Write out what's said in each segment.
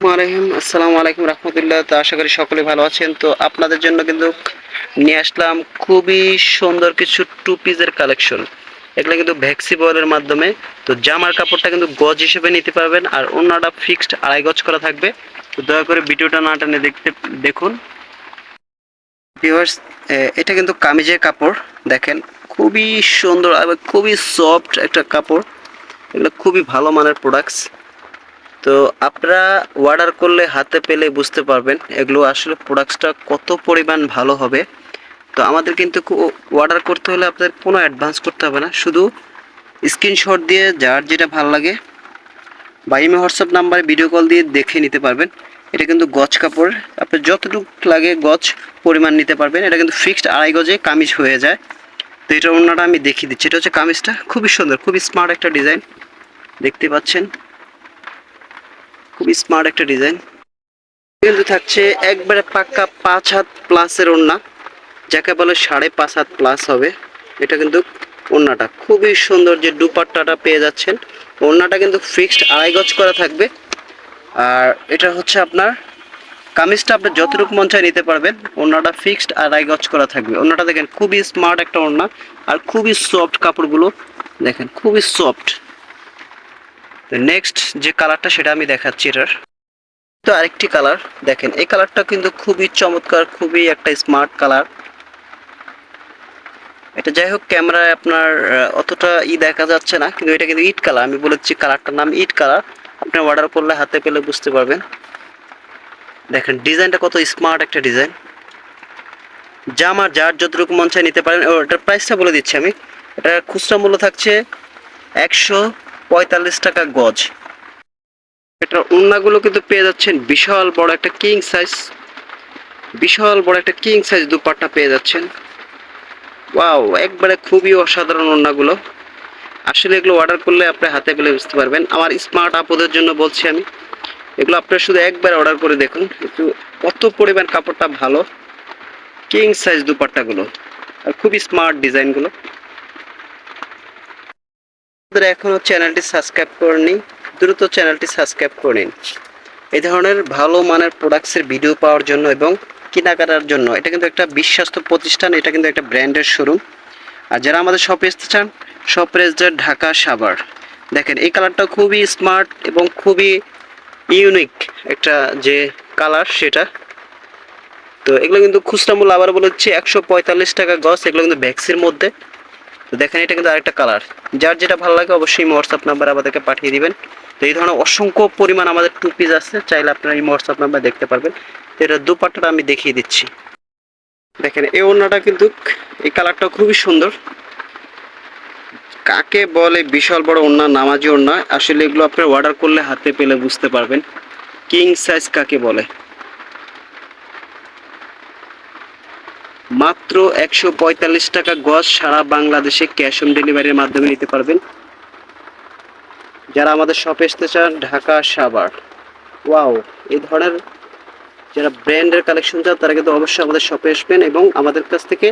আলাইকুম আসসালামু আলাইকুম রহমতুল্লাহ। তো আশা করি সকলে ভালো আছেন। তো আপনাদের জন্য কিন্তু নিয়ে আসলাম খুবই সুন্দর কিছু টু পিসের কালেকশন এগুলো কিন্তু ভ্যাক্সি বয়েলের মাধ্যমে। তো জামার কাপড়টা কিন্তু গজ হিসেবে নিতে পারবেন আর অন্যটা ফিক্সড আড়াই গজ করা থাকবে। তো দয়া করে ভিডিওটা না টানে দেখতে দেখুন। ভিউয়ার্স এটা কিন্তু কামিজের কাপড়, দেখেন। খুবই সুন্দর খুবই সফট একটা কাপড়। এগুলো খুবই ভালো মানের প্রোডাক্টস তো আপনারা অর্ডার করলে হাতে পেলে বুঝতে পারবেন এগুলো আসলে প্রোডাক্টসটা কত পরিমাণ ভালো হবে। তো আমাদের কিন্তু অর্ডার করতে হলে আপনাদের কোনো অ্যাডভান্স করতে হবে না। শুধু স্ক্রিনশট দিয়ে যার যেটা ভালো লাগে বা ইমে হোয়াটসঅ্যাপ নাম্বারে ভিডিও কল দিয়ে দেখে নিতে পারবেন। এটা কিন্তু গজ কাপড় আপনার যতটুকু লাগে গজ পরিমাণ নিতে পারবেন। এটা কিন্তু ফিক্সড আড়াই গজে কামিজ হয়ে যায়। তো এটা অন্যটা আমি দেখিয়ে দিচ্ছি। এটা হচ্ছে কামিজটা। খুবই সুন্দর, খুবই স্মার্ট একটা ডিজাইন দেখতে পাচ্ছেন? খুবই স্মার্ট একটা ডিজাইন কিন্তু থাকছে একবারে পাক্কা পাঁচ হাত প্লাসের ওড়না, যাকে বলে সাড়ে পাঁচ হাত প্লাস হবে। এটা কিন্তু ওড়নাটা খুবই সুন্দর যে দুপাট্টাটা পেয়ে যাচ্ছেন। ওড়নাটা কিন্তু ফিক্সড আড়াই গজ করা থাকবে। আর এটা হচ্ছে আপনার কামিজটা আপনি যতটুকু মন চায় নিতে পারবেন, ওড়নাটা ফিক্সড আর আড়াই গজ করা থাকবে। ওড়নাটা দেখেন খুবই স্মার্ট একটা ওড়না। আর খুবই সফট কাপড়গুলো দেখেন, খুবই সফট নেক্সট যে কালারটা সেটা আমি দেখাচ্ছি এটার। তো আরেকটি কালার দেখেন, এই কালারটা কিন্তু খুবই চমৎকার, খুবই একটা স্মার্ট কালার এটা যাই হোক ক্যামেরায় আপনার অতটা ই দেখা যাচ্ছে না, কিন্তু এটা কিন্তু ইট কালার আমি বলেছি কালারটার নাম ইট কালার আপনি অর্ডার করলে হাতে পেলে বুঝতে পারবেন। দেখেন ডিজাইনটা কত স্মার্ট একটা ডিজাইন জামার যার যতটুকু মন চায় নিতে পারেন। ও, এটার প্রাইসটা বলে দিচ্ছি আমি। এটা খুচরা মূল্য থাকছে একশো পঁয়তাল্লিশ টাকা গজ। এটার ওড়নাগুলো কিন্তু পেয়ে যাচ্ছেন বিশাল বড় একটা কিং সাইজ বিশাল বড় একটা কিং সাইজ দুপাট্টা পেয়ে যাচ্ছেন। ওয়াও একবারে খুবই অসাধারণ ওড়নাগুলো আসলে এগুলো অর্ডার করলে আপনি হাতে পেলে বুঝতে পারবেন। আমার স্মার্ট আপদের জন্য বলছি আমি, এগুলো আপনারা শুধু একবার অর্ডার করে দেখুন একটু কত পরিমাণ কাপড়টা ভালো। কিং সাইজ দুপাট্টাগুলো, আর খুবই স্মার্ট ডিজাইনগুলো যারা এখনও চ্যানেলটি সাবস্ক্রাইব করেনি দ্রুত চ্যানেলটি সাবস্ক্রাইব করে নিন। এই ধরনের ভালো মানের প্রোডাক্টসের ভিডিও পাওয়ার জন্য এবং কেনাকাটার জন্য, এটা কিন্তু একটা বিশ্বস্ত প্রতিষ্ঠান, এটা কিন্তু একটা ব্র্যান্ডের শোরুম আর যারা আমাদের শপে আসতে চান শপ রেজিস্টার ঢাকা সাভার। দেখেন, এই কালারটা খুবই স্মার্ট এবং খুবই ইউনিক একটা যে কালার সেটা। তো এগুলো কিন্তু খুচরা মূল্য আবার বলে হচ্ছে একশো পঁয়তাল্লিশ টাকা গজ, এগুলো কিন্তু ভ্যাক্সির মধ্যে। তো দেখেন, এটা কিন্তু আরেকটা কালার যার যেটা ভালো লাগে অবশ্যই হোয়াটসঅ্যাপ নাম্বার আমাদেরকে পাঠিয়ে দিবেন। তো এই ধরনের অসংখ্য পরিমাণ আমাদের টু পিস আছে, চাইলে আপনারা এই হোয়াটসঅ্যাপ নাম্বার দেখতে পারবেন। তো এটা দুপাট্টাটা আমি দেখিয়ে দিচ্ছি। দেখেন, এই ওড়নাটা কিন্তু এই কালারটা খুবই সুন্দর। কাকে বলে বিশাল বড় ওড়না, নামাজি ওড়না, আসলে এগুলো আপনার অর্ডার করলে হাতে পেলে বুঝতে পারবেন। কিং সাইজ কাকে বলে? মাত্র একশো পঁয়তাল্লিশ টাকা গজ সারা বাংলাদেশে ক্যাশ অন ডেলিভারির মাধ্যমে নিতে পারবেন। যারা আমাদের শপে আসতে চান, ঢাকা, সাভার, ওয়াও, এই ধরনের যারা ব্র্যান্ডের কালেকশন চান, তারা কিন্তু অবশ্যই আমাদের শপে আসবেন এবং আমাদের কাছ থেকে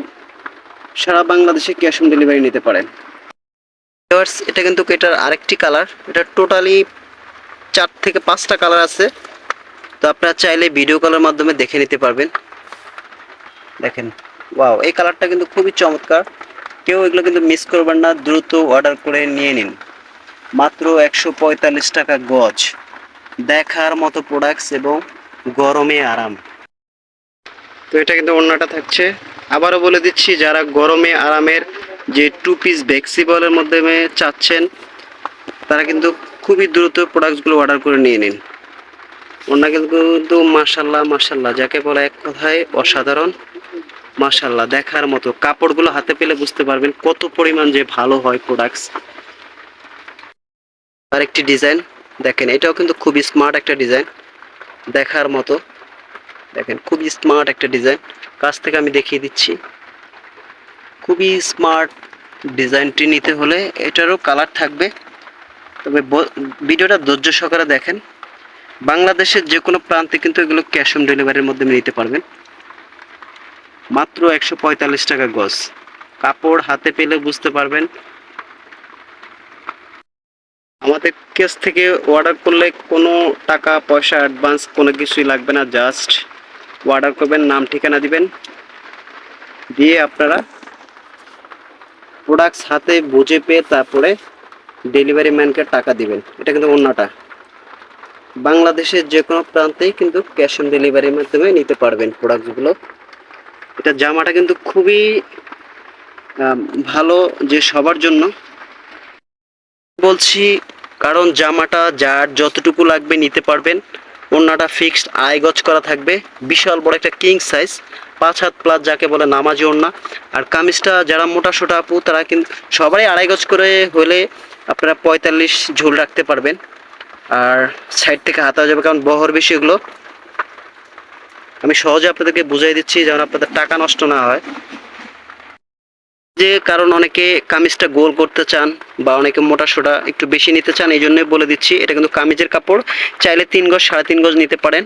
সারা বাংলাদেশে ক্যাশ অন ডেলিভারি নিতে পারেন। এটা কিন্তু এটার আরেকটি কালার এটা টোটালি চার থেকে পাঁচটা কালার আছে। তো আপনারা চাইলে ভিডিও কলের মাধ্যমে দেখে নিতে পারবেন। দেখেন। ওয়াও এই কালারটা কিন্তু খুবই চমৎকার। কেউ এগুলো কিন্তু মিস করবেন না, দ্রুত অর্ডার করে নিয়ে নিন। মাত্র একশো পঁয়তাল্লিশ টাকা গজ। দেখার মতো প্রোডাক্টস এবং গরমে আরাম। তো এটা কিন্তু অন্যটা থাকছে। আবারও বলে দিচ্ছি, যারা গরমে আরামের যে টু পিস ভ্যাক্সিবলের মাধ্যমে চাচ্ছেন, তারা কিন্তু খুবই দ্রুত প্রোডাক্টসগুলো অর্ডার করে নিয়ে নিন। ওনা কিন্তু মাশাল্লাহ মাশাল্লাহ যাকে বলে এক কথায় অসাধারণ। মাশাল্লাহ দেখার মতো। কাপড়গুলো হাতে পেলে বুঝতে পারবেন কত পরিমাণ যে ভালো হয় প্রোডাক্টস আর একটি ডিজাইন দেখেন, এটাও কিন্তু খুবই স্মার্ট একটা ডিজাইন দেখার মতো। দেখেন খুবই স্মার্ট একটা ডিজাইন কাছ থেকে আমি দেখিয়ে দিচ্ছি। খুবই স্মার্ট ডিজাইনটি নিতে হলে এটারও কালার থাকবে। তবে ভিডিওটা ধৈর্য সহকারে দেখেন। বাংলাদেশের যে কোনো প্রান্তে কিন্তু এগুলো ক্যাশ অন ডেলিভারির মধ্যে নিতে পারবেন। মাত্র একশো পঁয়তাল্লিশ টাকা গজ। কাপড় হাতে পেলে বুঝতে পারবেন। আমাদের কেস থেকে অর্ডার করলে কোনো টাকা, পয়সা অ্যাডভান্স কোনো কিছুই লাগবে না জাস্ট অর্ডার করবেন, নাম, ঠিকানা দিবেন। দিয়ে আপনারা প্রোডাক্টস হাতে বুঝে পেয়ে তারপরে ডেলিভারি ম্যানকে টাকা দিবেন। এটা কিন্তু অন্যটা। বাংলাদেশের যে কোনো প্রান্তেই কিন্তু ক্যাশ অন ডেলিভারির মাধ্যমে নিতে পারবেন প্রোডাক্টগুলো এটা জামাটা কিন্তু খুবই ভালো যে সবার জন্য। বলছি, কারণ জামাটা যার যতটুকু লাগবে নিতে পারবেন। ওড়নাটা ফিক্সড আড়াই গজ করা থাকবে। বিশাল বড় একটা কিং সাইজ পাঁচ হাত প্লাস যাকে বলে নামাজি ওড়না। আর কামিজটা যারা মোটা সোটা আপু, তারা কিন্তু সবাই আড়াই গজ করে হলে আপনারা পঁয়তাল্লিশ ঝুল রাখতে পারবেন। আর সাইড থেকে হাতা যাবে, কারণ বহর বেশি এগুলো। আমি সহজে আপনাদেরকে বুঝাই দিচ্ছি যেন আপনাদের টাকা নষ্ট না হয়। যে কারণ অনেকে কামিজটা গোল করতে চান বা অনেকে মোটা সোটা একটু বেশি নিতে চান, এই জন্যই বলে দিচ্ছি, এটা কিন্তু কামিজের কাপড়। চাইলে তিন গজ, সাড়ে তিন গজ নিতে পারেন।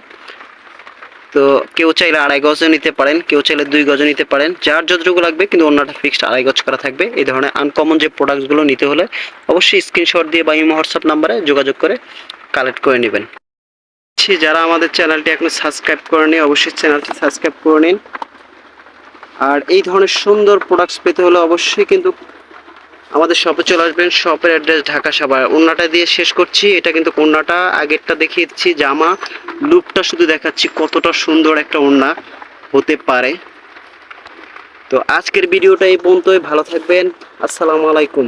তো কেউ চাইলে আড়াই গজও নিতে পারেন, কেউ চাইলে দুই গজও নিতে পারেন। যার যতটুকু লাগবে কিন্তু অন্যটা ফিক্সড আড়াই গজ করা থাকবে। এই ধরনের আনকমন যে প্রোডাক্টসগুলো নিতে হলে অবশ্যই স্ক্রিনশট দিয়ে বা ইমো হোয়াটসঅ্যাপ নাম্বারে যোগাযোগ করে কালেক্ট করে নেবেন। ছি, যারা আমাদের চ্যানেলটি এখনও সাবস্ক্রাইব করেনি অবশ্যই চ্যানেলটি সাবস্ক্রাইব করে নিন। আর এই ধরনের সুন্দর প্রোডাক্টস পেতে হলে অবশ্যই কিন্তু আমাদের শপে চলে আসবেন শপের অ্যাড্রেস ঢাকা সাভার। ওন্নাটা দিয়ে শেষ করছি এটা কিন্তু ওন্নাটা আগেরটা দেখিয়ে দিচ্ছি জামা লুপটা শুধু দেখাচ্ছি কতটা সুন্দর একটা ওন্না হতে পারে। তো আজকের ভিডিওটা এই পর্যন্তই ভালো থাকবেন আসসালামু আলাইকুম।